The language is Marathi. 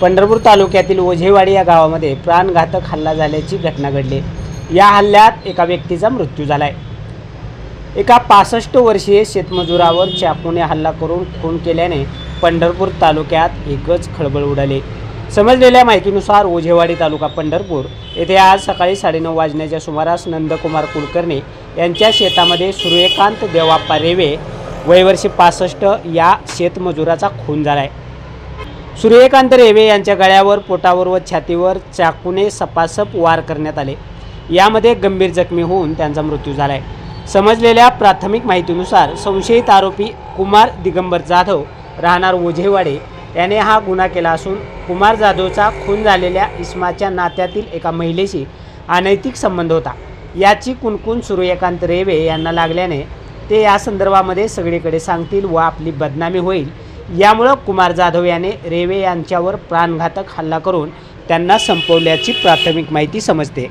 पंढरपूर तालुक्यातील ओझेवाडी या गावामध्ये प्राणघातक हल्ला झाल्याची घटना घडली. या हल्ल्यात एका व्यक्तीचा मृत्यू झाला आहे एका पासष्ट वर्षीय शेतमजुरावर चाकूने हल्ला करून खून केल्याने पंढरपूर तालुक्यात एकच खळबळ उडाली. समजलेल्या माहितीनुसार ओझेवाडी तालुका पंढरपूर येथे आज सकाळी साडेनऊ वाजण्याच्या सुमारास नंदकुमार कुलकर्णी यांच्या शेतामध्ये सूर्यकांत देवाप्पा रेवे वयवर्षी पासष्ट या शेतमजुराचा खून झाला आहे सूर्यकांत रेवे यांच्या गळ्यावर पोटावर व छातीवर चाकूने सपासप वार करण्यात आले. यामध्ये गंभीर जखमी होऊन त्यांचा मृत्यू झाला आहे समजलेल्या प्राथमिक माहितीनुसार संशयित आरोपी कुमार दिगंबर जाधव राहणार ओझेवाडे याने हा गुन्हा केला असून कुमार जाधवचा खून झालेल्या इस्माच्या नात्यातील एका महिलेशी अनैतिक संबंध होता. याची कुणकुण सूर्यकांत रेवे यांना लागल्याने ते या संदर्भामध्ये सगळीकडे सांगतील व आपली बदनामी होईल यामुळं कुमार जाधव याने रेवे यांच्यावर प्राणघातक हल्ला करून त्यांना संपवल्याची प्राथमिक माहिती समजते.